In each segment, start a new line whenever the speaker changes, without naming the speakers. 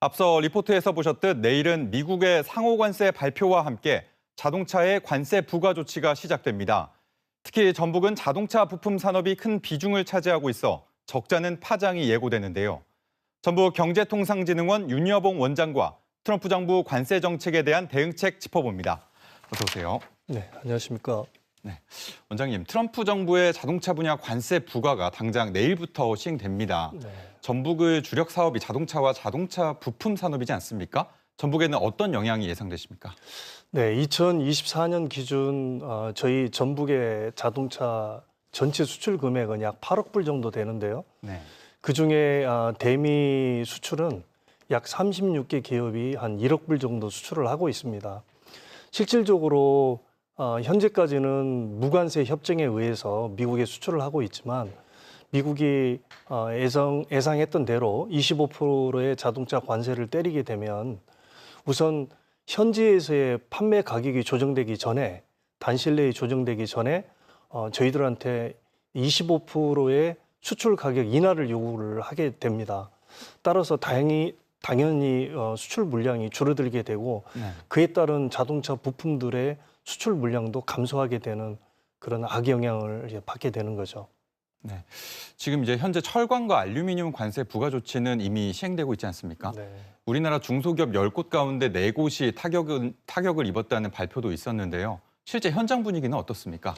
앞서 리포트에서 보셨듯 내일은 미국의 상호 관세 발표와 함께 자동차의 관세 부과 조치가 시작됩니다. 특히 전북은 자동차 부품 산업이 큰 비중을 차지하고 있어 적자는 파장이 예고되는데요. 전북 경제통상진흥원 윤여봉 원장과 트럼프 정부 관세 정책에 대한 대응책 짚어봅니다. 어서 오세요.
네, 안녕하십니까.
원장님, 트럼프 정부의 자동차 분야 관세 부과가 당장 내일부터 시행됩니다.
네.
전북의 주력 사업이 자동차와 자동차 부품 산업이지 않습니까? 전북에는 어떤 영향이 예상되십니까?
네, 2024년 기준 어, 저희 전북의 자동차 전체 수출 금액은 약 8억 불 정도 되는데요.
네.
그 중에 아, 대미 수출은 약 36개 기업이 한 1억 불 정도 수출을 하고 있습니다. 실질적으로 어, 현재까지는 무관세 협정에 의해서 미국에 수출을 하고 있지만 미국이 어, 예상, 예상했던 대로 25%의 자동차 관세를 때리게 되면 우선 현지에서의 판매 가격이 조정되기 전에 단실 내에 조정되기 전에 어, 저희들한테 25%의 수출 가격 인하를 요구를 하게 됩니다. 따라서 다행히 당연히 어, 수출 물량이 줄어들게 되고
네.
그에 따른 자동차 부품들의 수출 물량도 감소하게 되는 그런 악영향을 받게 되는 거죠.
네. 지금 이제 현재 철광과 알루미늄 관세 부과 조치는 이미 시행되고 있지 않습니까?
네.
우리나라 중소기업 10곳 가운데 4곳이 타격은, 타격을 입었다는 발표도 있었는데요. 실제 현장 분위기는 어떻습니까?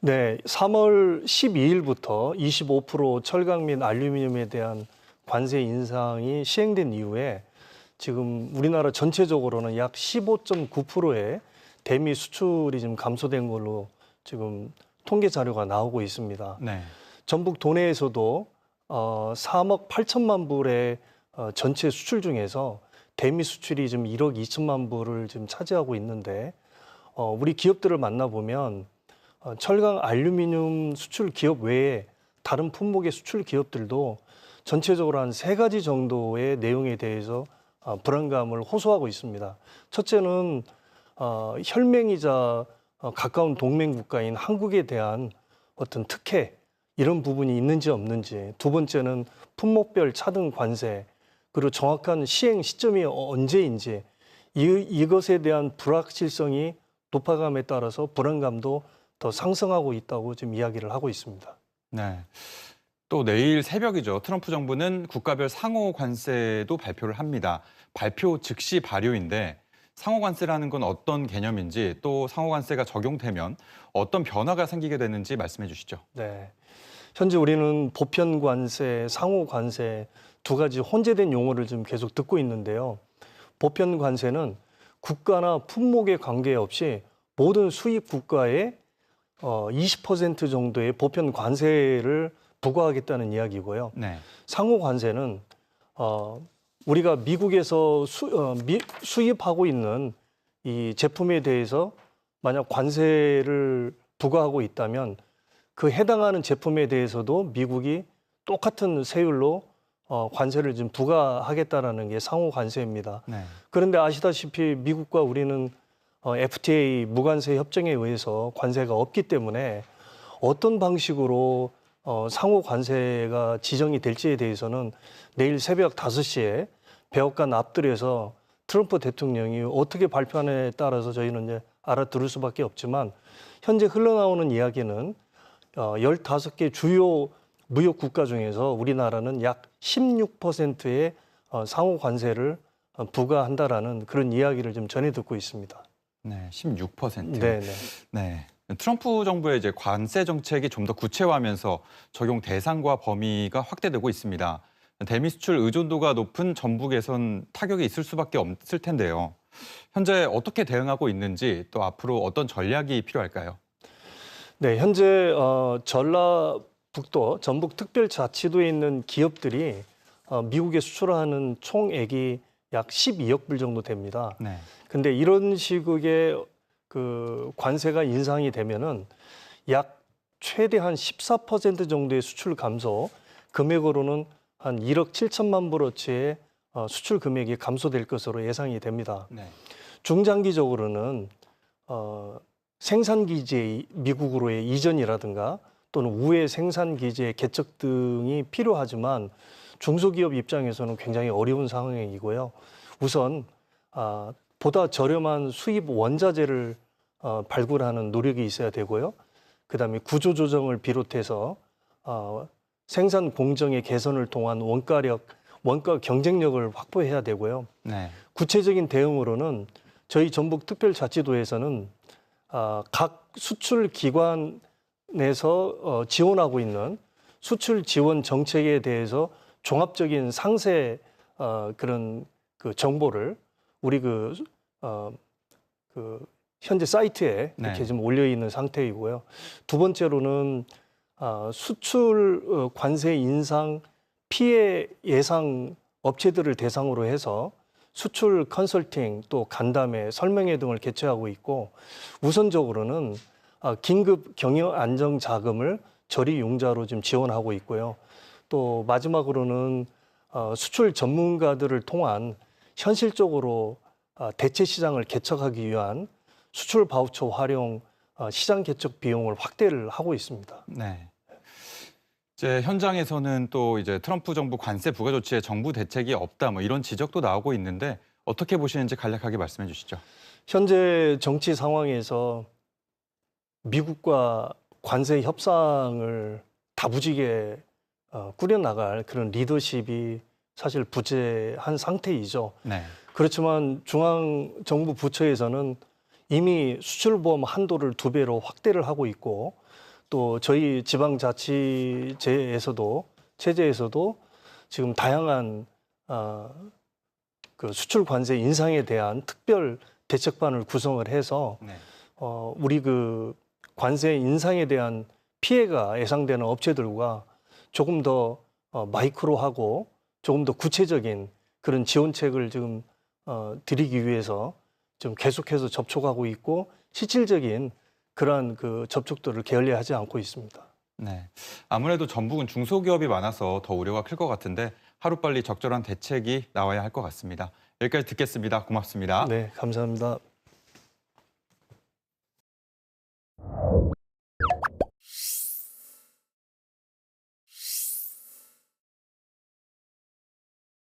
네, 3월 12일부터 25% 철강 및 알루미늄에 대한 관세 인상이 시행된 이후에 지금 우리나라 전체적으로는 약 15.9%의 대미 수출이 지금 감소된 걸로 지금 통계 자료가 나오고 있습니다.
네.
전북 도내에서도 어, 3억 8천만 불의 어, 전체 수출 중에서 대미 수출이 지금 1억 2천만 불을 지금 차지하고 있는데 어, 우리 기업들을 만나보면 어, 철강 알루미늄 수출 기업 외에 다른 품목의 수출 기업들도 전체적으로 한 세 가지 정도의 내용에 대해서 어, 불안감을 호소하고 있습니다. 첫째는 어, 혈맹이자 어, 가까운 동맹 국가인 한국에 대한 어떤 특혜 이런 부분이 있는지 없는지 두 번째는 품목별 차등 관세 그리고 정확한 시행 시점이 어- 언제인지 이, 이것에 대한 불확실성이 높아감에 따라서 불안감도 더 상승하고 있다고 지금 이야기를 하고 있습니다.
네. 또 내일 새벽이죠. 트럼프 정부는 국가별 상호 관세도 발표를 합니다. 발표 즉시 발효인데 상호 관세라는 건 어떤 개념인지 또 상호 관세가 적용되면 어떤 변화가 생기게 되는지 말씀해 주시죠.
네. 현재 우리는 보편 관세, 상호 관세 두 가지 혼재된 용어를 지금 계속 듣고 있는데요. 보편 관세는 국가나 품목에 관계없이 모든 수입 국가에 어, 20% 정도의 보편 관세를 부과하겠다는 이야기고요.
네.
상호 관세는 어, 우리가 미국에서 수, 어, 미, 수입하고 있는 이 제품에 대해서 만약 관세를 부과하고 있다면 그 해당하는 제품에 대해서도 미국이 똑같은 세율로 어, 관세를 지금 부과하겠다라는 게 상호 관세입니다.
네.
그런데 아시다시피 미국과 우리는 어, FTA 무관세 협정에 의해서 관세가 없기 때문에 어떤 방식으로 어, 상호 관세가 지정이 될지에 대해서는 내일 새벽 5시에 백악관 앞들에서 트럼프 대통령이 어떻게 발표하느냐에 따라서 저희는 이제 알아들을 수밖에 없지만 현재 흘러나오는 이야기는 어, 15개 주요 무역 국가 중에서 우리나라는 약 16%의 어, 상호 관세를 어, 부과한다라는 그런 이야기를 좀 전해 듣고 있습니다.
네. 16%.
네, 네.
네. 트럼프 정부의 이제 관세 정책이 좀 더 구체화하면서 적용 대상과 범위가 확대되고 있습니다. 대미 수출 의존도가 높은 전북에선 타격이 있을 수밖에 없을 텐데요. 현재 어떻게 대응하고 있는지 또 앞으로 어떤 전략이 필요할까요?
네, 현재 어, 전라북도 전북 특별자치도에 있는 기업들이 어, 미국에 수출하는 총액이 약 12억 불 정도 됩니다.
네.
근데 이런 식의 그 관세가 인상이 되면은 약 최대 한 14% 정도의 수출 감소, 금액으로는 한 1억 7천만 불어치의 어, 수출 금액이 감소될 것으로 예상이 됩니다.
네.
중장기적으로는 어, 생산 기지의 미국으로의 이전이라든가 또는 우회 생산 기지의 개척 등이 필요하지만 중소기업 입장에서는 굉장히 어려운 상황이고요. 우선 아, 보다 저렴한 수입 원자재를 어, 발굴하는 노력이 있어야 되고요. 그다음에 구조 조정을 비롯해서 어, 생산 공정의 개선을 통한 원가력, 원가 경쟁력을 확보해야 되고요.
네.
구체적인 대응으로는 저희 전북 특별자치도에서는 아, 각 수출 기관에서 어, 지원하고 있는 수출 지원 정책에 대해서 종합적인 상세 어, 그런 그 정보를 우리 그, 어, 그 현재 사이트에 이렇게
네.
지금 올려 있는 상태이고요. 두 번째로는 아, 수출 어, 관세 인상 피해 예상 업체들을 대상으로 해서 수출 컨설팅 또 간담회 설명회 등을 개최하고 있고 우선적으로는 아, 긴급 경영 안정 자금을 저리 융자로 지금 지원하고 있고요. 또 마지막으로는 어, 수출 전문가들을 통한 현실적으로 아, 대체 시장을 개척하기 위한 수출 바우처 활용 어, 시장 개척 비용을 확대를 하고 있습니다.
네. 이제 현장에서는 또 이제 트럼프 정부 관세 부과 조치에 정부 대책이 없다 뭐 이런 지적도 나오고 있는데 어떻게 보시는지 간략하게 말씀해 주시죠.
현재 정치 상황에서 미국과 관세 협상을 다부지게 어, 꾸려 나갈 그런 리더십이 사실 부재한 상태이죠.
네.
그렇지만 중앙 정부 부처에서는 이미 수출보험 한도를 두 배로 확대를 하고 있고 또 저희 지방자치제에서도 체제에서도 지금 다양한 어, 그 수출 관세 인상에 대한 특별 대책반을 구성을 해서
네.
어, 우리 그 관세 인상에 대한 피해가 예상되는 업체들과 조금 더 어, 마이크로하고 조금 더 구체적인 그런 지원책을 지금 어, 드리기 위해서 좀 계속해서 접촉하고 있고 실질적인 그러한 그 접촉들을 게을리하지 않고 있습니다.
네. 아무래도 전북은 중소기업이 많아서 더 우려가 클 것 같은데 하루빨리 적절한 대책이 나와야 할 것 같습니다. 여기까지 듣겠습니다. 고맙습니다.
네, 감사합니다.